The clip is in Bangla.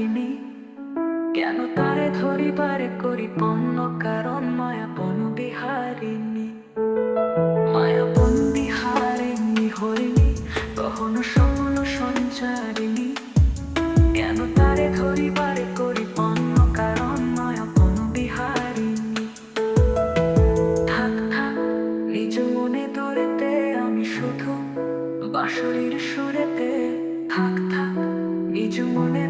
তিনি কেন তারে ধরিবারে করি পণ্য কারণ মায়া বন বিহারিণী। মায়া বন বিহারিণী হইনি, কখনো সমল সঞ্চারিণী। কেন তারে ধরিবারে করি পণ্য কারণ মায়া বন বিহারিণী। থাক থাক, নিজ মনে দূরেতে আমি শুধু বাঁশরীর সুরেতে। থাক থাক, নিজ মনে